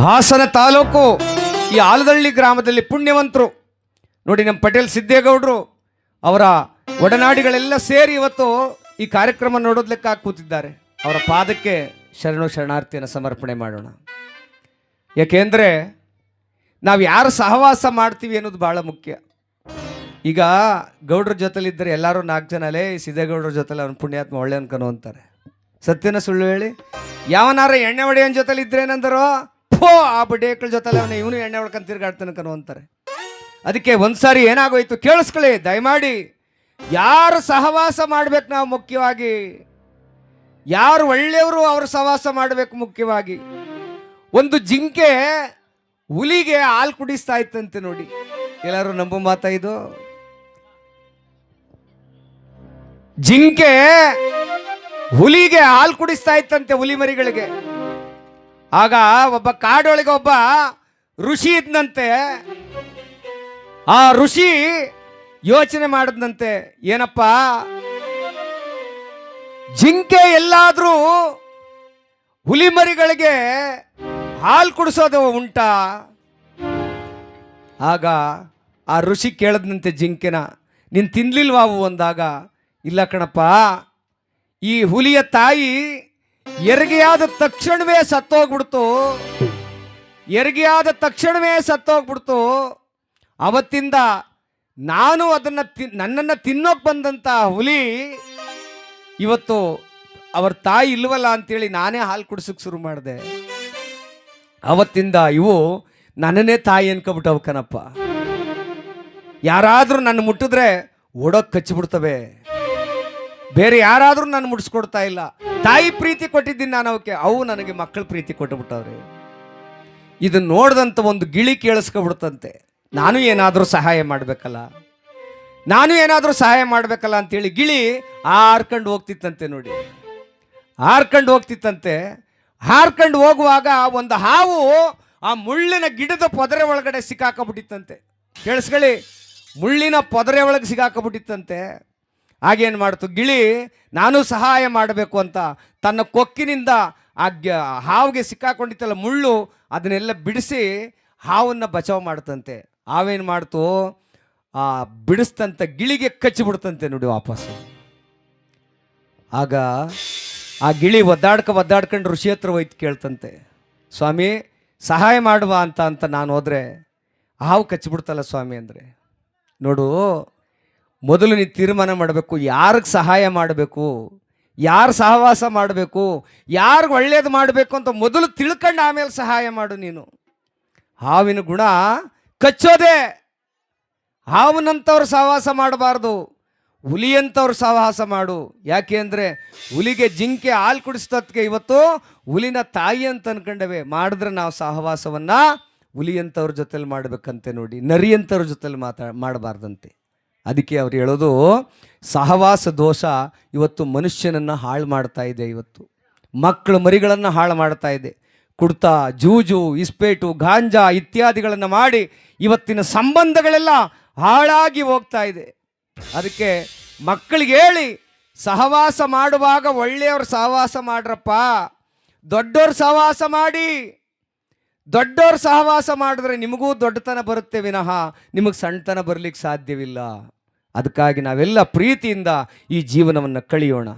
ಹಾಸನ ತಾಲೂಕು ಈ ಆಲದಳ್ಳಿ ಗ್ರಾಮದಲ್ಲಿ ಪುಣ್ಯವಂತರು. ನೋಡಿ ನಮ್ಮ ಪಟೇಲ್ ಸಿದ್ದೇಗೌಡರು ಅವರ ಒಡನಾಡಿಗಳೆಲ್ಲ ಸೇರಿ ಇವತ್ತು ಈ ಕಾರ್ಯಕ್ರಮ ನೋಡೋದ್ಲೆಕ್ಕ ಕೂತಿದ್ದಾರೆ. ಅವರ ಪಾದಕ್ಕೆ ಶರಣು ಶರಣಾರ್ಥಿಯನ್ನು ಸಮರ್ಪಣೆ ಮಾಡೋಣ. ಯಾಕೆಂದರೆ ನಾವು ಯಾರು ಸಹವಾಸ ಮಾಡ್ತೀವಿ ಅನ್ನೋದು ಭಾಳ ಮುಖ್ಯ. ಈಗ ಗೌಡ್ರ ಜೊತೆಲಿದ್ದರೆ ಎಲ್ಲರೂ ನಾಲ್ಕು ಜನ ಅಲ್ಲೇ ಸಿದ್ದೇಗೌಡ್ರ ಜೊತೆಲಿ ಅವ್ನ ಪುಣ್ಯಾತ್ಮ ಒಳ್ಳೆ ಅನ್ಕನು ಅಂತಾರೆ. ಸತ್ಯನ ಸುಳ್ಳು ಹೇಳಿ. ಯಾವನಾರ ಎಣ್ಣೆ ಒಡೆಯನ ಜೊತೆಲಿ ಫೋ ಆ ಬಡೇಕಳ ಜೊತೆಲ್ಲ ಅವನ ಇವನು ಎಣ್ಣೆ ಹೊಡ್ಕೊಂಡು ತಿರ್ಗಾಡ್ತಾನೆ ಕನು ಅಂತಾರೆ. ಅದಕ್ಕೆ ಒಂದ್ಸಾರಿ ಏನಾಗೋಯ್ತು ಕೇಳಿಸ್ಕೊಳ್ಳಿ, ದಯಮಾಡಿ. ಯಾರು ಸಹವಾಸ ಮಾಡ್ಬೇಕು ನಾವು ಮುಖ್ಯವಾಗಿ? ಯಾರು ಒಳ್ಳೆಯವರು ಅವರು ಸಹವಾಸ ಮಾಡಬೇಕು ಮುಖ್ಯವಾಗಿ? ಒಂದು ಜಿಂಕೆ ಹುಲಿಗೆ ಹಾಲು ಕುಡಿಸ್ತಾ ಇತ್ತಂತೆ ನೋಡಿ. ಎಲ್ಲರೂ ನಂಬು ಮಾತಾ ಇದು? ಜಿಂಕೆ ಹುಲಿಗೆ ಹಾಲು ಕುಡಿಸ್ತಾ ಇತ್ತಂತೆ ಹುಲಿ ಮರಿಗಳಿಗೆ. ಆಗ ಒಬ್ಬ ಕಾಡೊಳಗೆ ಒಬ್ಬ ಋಷಿ ಇದ್ನಂತೆ. ಆ ಋಷಿ ಯೋಚನೆ ಮಾಡಿದ್ನಂತೆ, ಏನಪ್ಪ? ಜಿಂಕೆ ಎಲ್ಲಾದರೂ ಹುಲಿಮರಿಗಳಿಗೆ ಹಾಲು ಕುಡಿಸೋದು ಉಂಟಾ? ಆಗ ಆ ಋಷಿ ಕೇಳದಂತೆ ಜಿಂಕೆನ, ನೀನು ತಿನ್ಲಿಲ್ವಾ? ಅವು ಅಂದಾಗ, ಇಲ್ಲ ಕಣಪ್ಪ, ಈ ಹುಲಿಯ ತಾಯಿ ಹೆರಿಗೆಯಾದ ತಕ್ಷಣವೇ ಸತ್ತೋಗ್ಬಿಡ್ತು. ಎರಿಗೆಯಾದ ತಕ್ಷಣವೇ ಸತ್ತೋಗ್ಬಿಡ್ತು. ಅವತ್ತಿಂದ ನಾನು ಅದನ್ನು ತಿ, ನನ್ನನ್ನು ತಿನ್ನೋಕೆ ಬಂದಂಥ ಹುಲಿ ಇವತ್ತು ಅವ್ರ ತಾಯಿ ಇಲ್ವಲ್ಲ ಅಂತೇಳಿ ನಾನೇ ಹಾಲು ಕುಡಿಸೋಕೆ ಶುರು ಮಾಡಿದೆ. ಅವತ್ತಿಂದ ಇವು ನನ್ನನ್ನೇ ತಾಯಿ ಅನ್ಕೊಬಿಟ್ಟವು ಕನಪ್ಪ ಯಾರಾದರೂ ನನ್ನ ಮುಟ್ಟಿದ್ರೆ ಓಡೋಕೆ ಕಚ್ಚಿಬಿಡ್ತವೆ. ಬೇರೆ ಯಾರಾದರೂ ನಾನು ಮುಡಿಸ್ಕೊಡ್ತಾ ಇಲ್ಲ. ತಾಯಿ ಪ್ರೀತಿ ಕೊಟ್ಟಿದ್ದೀನಿ ನಾನು ಅವಕ್ಕೆ. ಅವು ನನಗೆ ಮಕ್ಕಳ ಪ್ರೀತಿ ಕೊಟ್ಟುಬಿಟ್ಟವ್ರಿ. ಇದನ್ನು ನೋಡ್ದಂಥ ಒಂದು ಗಿಳಿ ಕೇಳಿಸ್ಕೊಬಿಡ್ತಂತೆ. ನಾನು ಏನಾದರೂ ಸಹಾಯ ಮಾಡಬೇಕಲ್ಲ? ನಾನು ಏನಾದರೂ ಸಹಾಯ ಮಾಡಬೇಕಲ್ಲ ಅಂತೇಳಿ ಗಿಳಿ ಹಾರ್ಕೊಂಡು ಹೋಗ್ತಿತ್ತಂತೆ ನೋಡಿ. ಹಾರ್ಕೊಂಡು ಹೋಗ್ತಿತ್ತಂತೆ. ಹಾರ್ಕಂಡು ಹೋಗುವಾಗ ಒಂದು ಹಾವು ಆ ಮುಳ್ಳಿನ ಗಿಡದ ಪೊದರೆ ಒಳಗಡೆ ಸಿಕ್ಕಾಕಬಿಟ್ಟಿತ್ತಂತೆ. ಕೇಳಿಸ್ಕೊಳ್ಳಿ. ಮುಳ್ಳಿನ ಪೊದರೆ ಒಳಗೆ ಸಿಕ್ಕಾಕೊಂಬಿಟ್ಟಿತ್ತಂತೆ. ಆಗೇನು ಮಾಡ್ತು? ಗಿಳಿ, ನಾನು ಸಹಾಯ ಮಾಡಬೇಕು ಅಂತ ತನ್ನ ಕೊಕ್ಕಿನಿಂದ ಆ ಗ- ಹಾವಿಗೆ ಸಿಕ್ಕಾಕೊಂಡಿತ್ತಲ್ಲ ಮುಳ್ಳು, ಅದನ್ನೆಲ್ಲ ಬಿಡಿಸಿ ಹಾವನ್ನು ಬಚಾವ್ ಮಾಡ್ತಂತೆ ಹಾವೇನು ಮಾಡ್ತು? ಆ ಬಿಡಿಸ್ತಂತ ಗಿಳಿಗೆ ಕಚ್ಚಿಬಿಡ್ತಂತೆ ನೋಡಿ ವಾಪಸ್ಸು. ಆಗ ಆ ಗಿಳಿ ಒದ್ದಾಡ್ಕ ಒದ್ದಾಡ್ಕೊಂಡು ಋಷಿ ಹತ್ರ ಹೋಯ್ತು ಕೇಳ್ತಂತೆ. ಸ್ವಾಮಿ, ಸಹಾಯ ಮಾಡುವ ಅಂತ ಅಂತ ನಾನು ಹೋದರೆ ಹಾವು ಕಚ್ಚಿಬಿಡ್ತಲ್ಲ ಸ್ವಾಮಿ ಅಂದರೆ. ನೋಡು ಮೊದಲು ನೀನು ತೀರ್ಮಾನ ಮಾಡಬೇಕು, ಯಾರಿಗೆ ಸಹಾಯ ಮಾಡಬೇಕು, ಯಾರು ಸಹವಾಸ ಮಾಡಬೇಕು, ಯಾರಿಗೆ ಒಳ್ಳೇದು ಮಾಡಬೇಕು ಅಂತ ಮೊದಲು ತಿಳ್ಕೊಂಡು ಆಮೇಲೆ ಸಹಾಯ ಮಾಡು ನೀನು. ಹಾವಿನ ಗುಣ ಕಚ್ಚೋದೆ. ಹಾವನಂಥವ್ರು ಸಹವಾಸ ಮಾಡಬಾರ್ದು ಹುಲಿಯಂಥವ್ರು ಸಹವಾಸ ಮಾಡು. ಯಾಕೆ ಅಂದರೆ ಹುಲಿಗೆ ಜಿಂಕೆ ಹಾಲು ಕುಡಿಸ್ತತ್ಗೆ ಇವತ್ತು ಹುಲಿನ ತಾಯಿ ಅಂತ ಅನ್ಕೊಂಡವೆ. ಮಾಡಿದ್ರೆ ನಾವು ಸಹವಾಸವನ್ನು ಹುಲಿಯಂಥವ್ರ ಜೊತೆಲಿ ಮಾಡಬೇಕಂತೆ ನೋಡಿ ನರಿಯಂಥವ್ರ ಜೊತೆಲಿ ಮಾತಾ, ಮಾಡಬಾರ್ದಂತೆ. ಅದಕ್ಕೆ ಅವ್ರು ಹೇಳೋದು, ಸಹವಾಸ ದೋಷ ಇವತ್ತು ಮನುಷ್ಯನನ್ನು ಹಾಳು ಮಾಡ್ತಾ ಇದೆ ಇವತ್ತು. ಮಕ್ಕಳು ಮರಿಗಳನ್ನು ಹಾಳು ಮಾಡ್ತಾ ಇದೆ. ಕುಡ್ತಾ, ಜೂಜು, ಇಸ್ಪೇಟು, ಗಾಂಜಾ ಇತ್ಯಾದಿಗಳನ್ನು ಮಾಡಿ ಇವತ್ತಿನ ಸಂಬಂಧಗಳೆಲ್ಲ ಹಾಳಾಗಿ ಹೋಗ್ತಾ ಇದೆ. ಅದಕ್ಕೆ ಮಕ್ಕಳಿಗೆ ಹೇಳಿ, ಸಹವಾಸ ಮಾಡುವಾಗ ಒಳ್ಳೆಯವ್ರ ಸಹವಾಸ ಮಾಡ್ರಪ್ಪ. ದೊಡ್ಡವ್ರ ಸಹವಾಸ ಮಾಡಿ. ದೊಡ್ಡವ್ರ ಸಹವಾಸ ಮಾಡಿದ್ರೆ ನಿಮಗೂ ದೊಡ್ಡತನ ಬರುತ್ತೆ ವಿನಃ, ನಿಮಗೆ ಸಣ್ಣತನ ಬರಲಿಕ್ಕೆ ಸಾಧ್ಯವಿಲ್ಲ. ಅದಕ್ಕಾಗಿ ನಾವೆಲ್ಲ ಪ್ರೀತಿಯಿಂದ ಈ ಜೀವನವನ್ನು ಕಳೆಯೋಣ.